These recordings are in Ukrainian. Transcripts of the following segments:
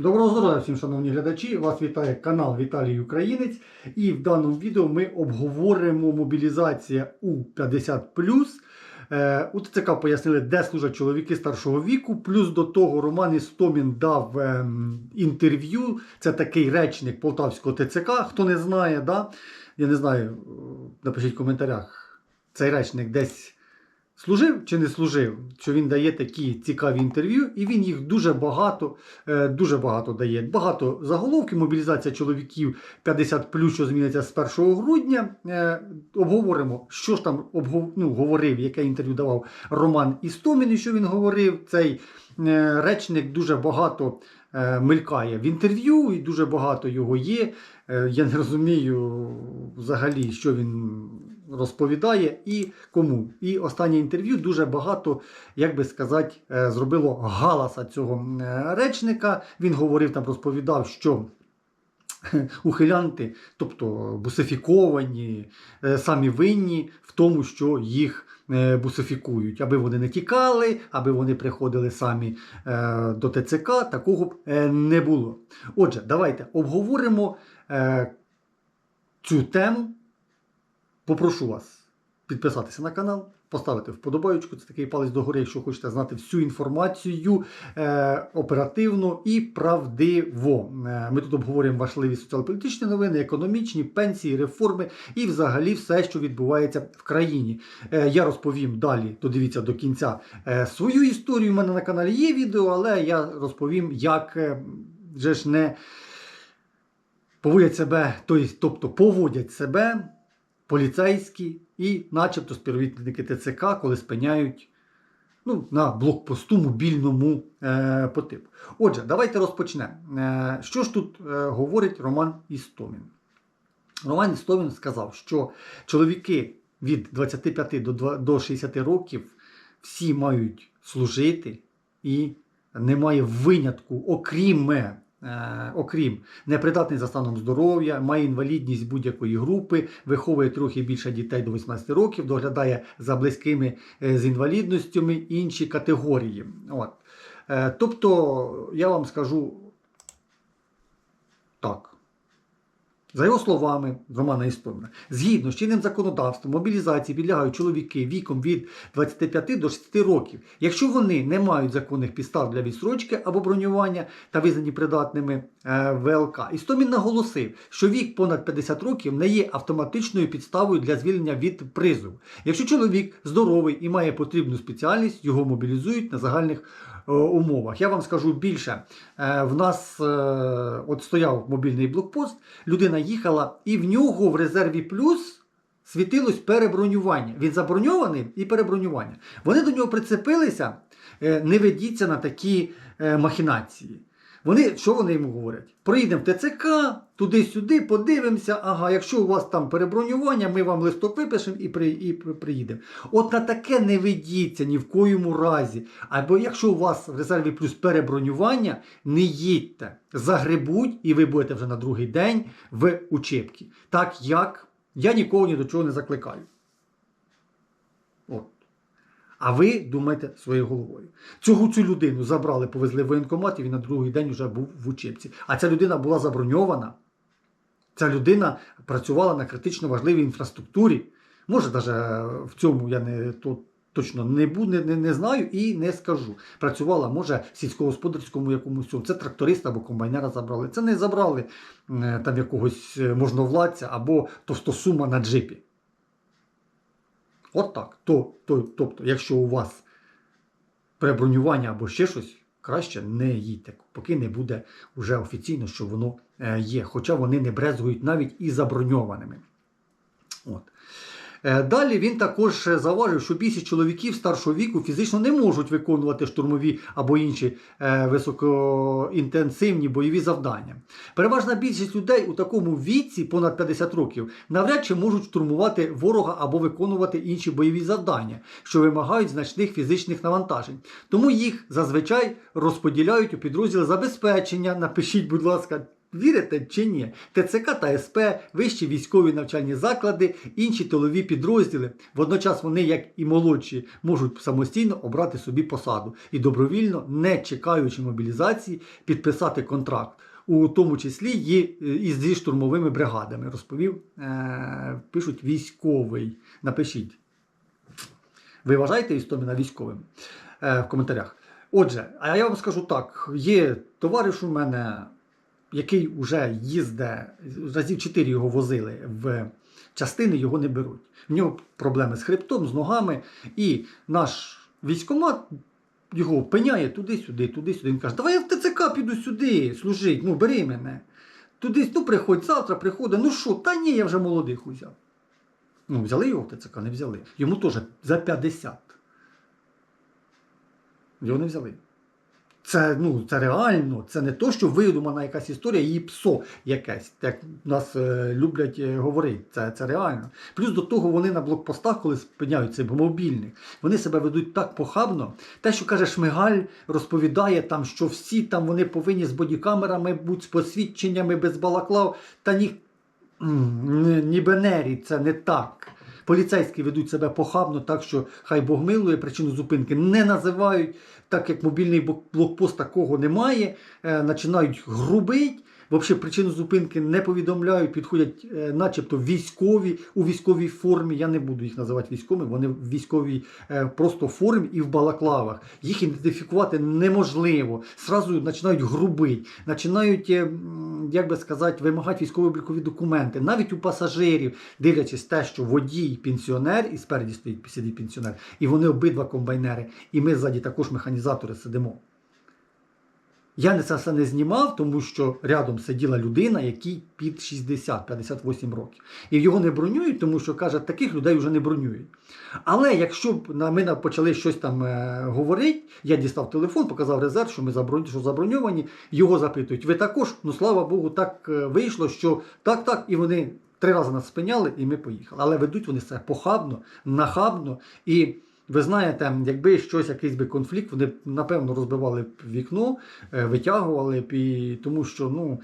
Доброго здоров'я всім, шановні глядачі! Вас вітає канал Віталій Українець. І в даному відео ми обговоримо мобілізація у 50. Е, У ТЦК пояснили, де служать чоловіки старшого віку. Плюс до того Роман Істомін дав ем, інтерв'ю. Це такий речник Полтавського ТЦК. Хто не знає, да? я не знаю, е, напишіть в коментарях. Цей речник десь служив чи не служив, що він дає такі цікаві інтерв'ю, і він їх дуже багато, е, дуже багато дає. Багато заголовків, мобілізація чоловіків 50 що зміниться з 1 грудня. Е, Обговоримо, що ж там ну, говорив, яке інтерв'ю давав Роман Істомін, і що він говорив. Цей е, речник дуже багато мелькає в інтерв'ю, і дуже багато його є. Я не розумію взагалі, що він розповідає і кому. І останнє інтерв'ю дуже багато, як би сказати, е, зробило галаса цього е, речника. Він говорив там, розповідав, що. Ухилянти, тобто бусифіковані, е, самі винні в тому, що їх бусифікують, аби вони не тікали, аби вони приходили самі до ТЦК, такого б не було. Отже, давайте обговоримо цю тему. Попрошу вас підписатися на канал, поставити вподобайку, це такий палець догори, якщо хочете знати всю інформацію е, оперативно і правдиво. Е, ми тут обговорюємо важливі соціально-політичні новини, економічні, пенсії, реформи і взагалі все, що відбувається в країні. Е, я розповім далі, додивіться до кінця е, свою історію. У мене на каналі є відео, але я розповім, як е, же ж не поводять себе, тобто поводять себе поліцейські і, начебто, співробітники ТЦК, коли спиняють ну, на блокпосту мобільному е, по типу. Отже, давайте розпочнемо. Е, що ж тут е, говорить Роман Істомін? Роман Істомін сказав, що чоловіки від 25 до, 2 до 60 років всі мають служити і немає винятку, окрім окрім непридатний за станом здоров'я, має інвалідність будь-якої групи, виховує трохи більше дітей до 18 років, доглядає за близькими е, з інвалідностями інші категорії. От. Е, Тобто, я вам скажу так. За його словами, Романа Істоміна, згідно з чинним законодавством, мобілізації підлягають чоловіки віком від 25 до 60 років, якщо вони не мають законних підстав для відсрочки або бронювання та визнані придатними е, ВЛК. Істомін наголосив, що вік понад 50 років не є автоматичною підставою для звільнення від призову. Якщо чоловік здоровий і має потрібну спеціальність, його мобілізують на загальних умовах. Я вам скажу більше. Е, В нас е, от стояв мобільний блокпост, людина їхала, і в нього в резерві плюс світилось перебронювання. Він заброньований і перебронювання. Вони до нього прицепилися, е, не ведіться на такі е, махінації. Вони, що вони йому говорять? Проїдемо в ТЦК, туди-сюди, подивимося. Ага, якщо у вас там перебронювання, ми вам листок випишемо і, при, і приїдемо. От на таке не ведіться ні в коєму разі. Або якщо у вас в резерві плюс перебронювання, не їдьте, загребуть, і ви будете вже на другий день в учебці. Так як я нікого ні до чого не закликаю. От. А ви думаєте своєю головою. Цього цю людину забрали, повезли в воєнкомат, і він на другий день вже був в учебці. А ця людина була заброньована. Ця людина працювала на критично важливій інфраструктурі. Може, навіть в цьому я не то, точно не, не, не, не знаю і не скажу. Працювала, може, в сільськогосподарському якомусь цьому. Це тракториста або комбайнера забрали. Це не забрали е, там якогось е, можновладця або товстосума на джипі. От так. То, то, тобто, якщо у вас пребронювання або ще щось, краще не їдьте, поки не буде вже офіційно, що воно е, є. Хоча вони не брезгують навіть і заброньованими. От. Е, Далі він також зауважив, що більшість чоловіків старшого віку фізично не можуть виконувати штурмові або інші е, високоінтенсивні бойові завдання. Переважна більшість людей у такому віці, понад 50 років, навряд чи можуть штурмувати ворога або виконувати інші бойові завдання, що вимагають значних фізичних навантажень. Тому їх зазвичай розподіляють у підрозділи забезпечення. Напишіть, будь ласка, Вірите чи ні? ТЦК та СП, вищі військові навчальні заклади, інші тилові підрозділи. Водночас вони, як і молодші, можуть самостійно обрати собі посаду і добровільно, не чекаючи мобілізації, підписати контракт, у тому числі і, зі штурмовими бригадами. Розповів, е, пишуть військовий. Напишіть. Ви вважаєте Істоміна військовим е, в коментарях. Отже, а я вам скажу так: є товариш у мене, який вже їздить, разів 4 його возили в частини, його не беруть. В нього проблеми з хребтом, з ногами, і наш військомат його пиняє туди-сюди, туди-сюди. Він каже, давай я в ТЦК піду сюди служити, ну бери мене. Туди, ну приходь завтра, приходить, ну що, та ні, я вже молодих узяв. Ну, взяли його в ТЦК, не взяли. Йому теж за 50. Його не взяли. Це, ну, це реально, це не то, що видумана якась історія, її псо якесь, як нас е, люблять е, говорити. Це, це реально. Плюс до того вони на блокпостах, коли спиняють цей мобільник, вони себе ведуть так похабно. Те, що каже Шмигаль, розповідає там, що всі там вони повинні з бодікамерами бути, з посвідченнями, без балаклав, та ні, м, ні, ні бенері, це не так. Поліцейські ведуть себе похабно, так що хай Бог милує, причину зупинки не називають, так як мобільний блок- блокпост такого немає, е, починають грубить. Взагалі причину зупинки не повідомляють, підходять е, начебто військові у військовій формі. Я не буду їх називати військовими, вони в військовій е, просто формі і в балаклавах. Їх ідентифікувати неможливо. Сразу починають грубить, починають, е, як би сказати, вимагати військово-облікові документи. Навіть у пасажирів, дивлячись те, що водій пенсіонер, і спереді стоїть сидить пенсіонер, і вони обидва комбайнери, і ми ззаді також механізатори сидимо. Я не це все не знімав, тому що рядом сиділа людина, якій під 60-58 років. І його не бронюють, тому що каже, таких людей вже не бронюють. Але якщо б на- ми на- почали щось там е, говорити, я дістав телефон, показав резерв, що ми забронь, що заброньовані, його запитують, ви також, ну слава Богу, так е, вийшло, що так, так, і вони три рази нас спиняли, і ми поїхали. Але ведуть вони це похабно, нахабно і. Ви знаєте, якби щось, якийсь би конфлікт, вони напевно розбивали б вікно, е, витягували б і тому, що ну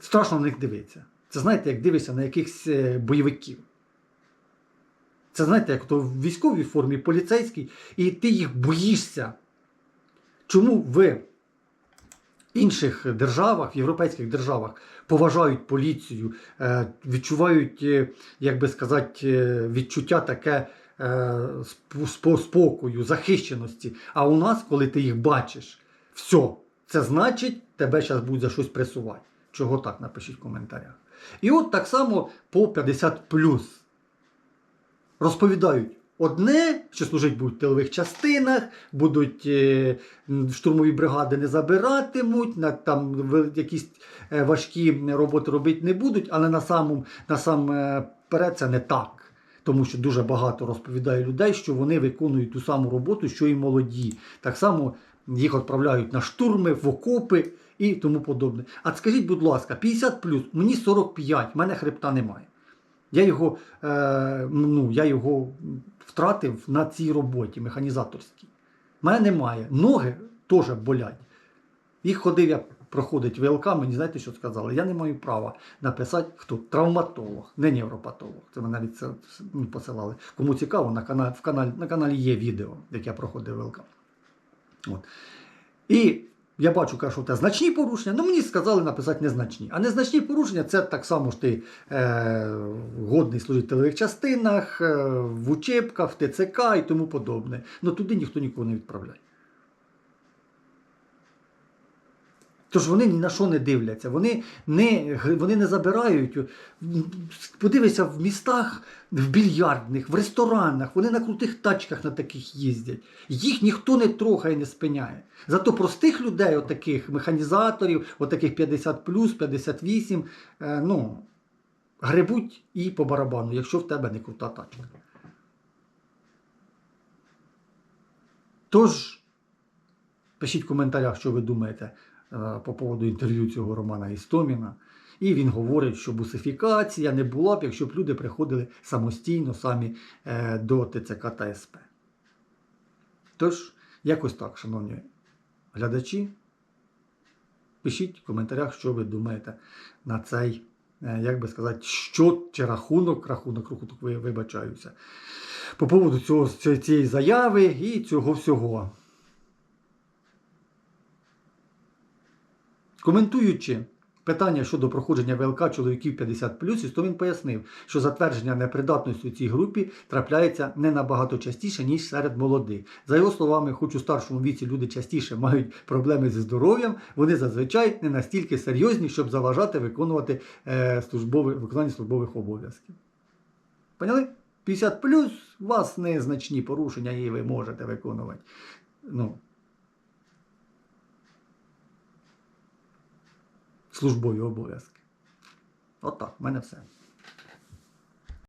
страшно на них дивитися. Це знаєте, як дивишся на якихось е, бойовиків. Це знаєте, як то в військовій формі, поліцейській, і ти їх боїшся. Чому в інших державах, в європейських державах поважають поліцію, е, відчувають, як би сказати, відчуття таке спокою, захищеності. А у нас, коли ти їх бачиш, все, це значить, тебе зараз будуть за щось пресувати. Чого так, напишіть в коментарях. І от так само по 50 розповідають одне, що служить будуть в тилових частинах, будуть е, штурмові бригади не забиратимуть, на, там якісь е, важкі роботи робити не будуть, але на самому насамперед це не так. Тому що дуже багато розповідає людей, що вони виконують ту саму роботу, що і молоді. Так само їх відправляють на штурми, в окопи і тому подобне. А скажіть, будь ласка, 50 плюс, мені 45, в мене хребта немає. Я його, е, ну, я його втратив на цій роботі механізаторській. У Мене немає. Ноги теж болять. Їх ходив, я проходить ВЛК, мені знаєте, що сказали? Я не маю права написати, хто травматолог, не невропатолог. Це мене навіть це ну, посилали. Кому цікаво, на каналі, в каналі, на каналі є відео, як я проходив ВЛК. От. І я бачу, кажу, що значні порушення. Ну мені сказали написати незначні. А незначні порушення це так само ж ти е, годний служити в частинах, е, в учебках, в ТЦК і тому подобне. Ну туди ніхто нікого не відправляє. Тож вони ні на що не дивляться, вони не, вони не забирають. Подивися в містах, в більярдних, в ресторанах, вони на крутих тачках на таких їздять. Їх ніхто не трогає, не спиняє. Зато простих людей, отаких механізаторів, отаких 50 58, е, ну, гребуть і по барабану, якщо в тебе не крута тачка. Тож, пишіть в коментарях, що ви думаєте по поводу інтерв'ю цього Романа Істоміна. І він говорить, що бусифікація не була б, якщо б люди приходили самостійно самі е, до ТЦК та СП. Тож, якось так, шановні глядачі. Пишіть в коментарях, що ви думаєте на цей, е, як би сказати, що чи рахунок, рахунок, рахунок, ви- вибачаюся. По поводу цього, цієї заяви і цього всього. Коментуючи питання щодо проходження ВЛК чоловіків 50 Істомін пояснив, що затвердження непридатності у цій групі трапляється не набагато частіше, ніж серед молодих. За його словами, хоч у старшому віці люди частіше мають проблеми зі здоров'ям, вони зазвичай не настільки серйозні, щоб заважати виконувати е, службові, виконання службових обов'язків. Поняли? 50 плюс у вас незначні порушення і ви можете виконувати. Ну, службові обов'язки. От в мене все.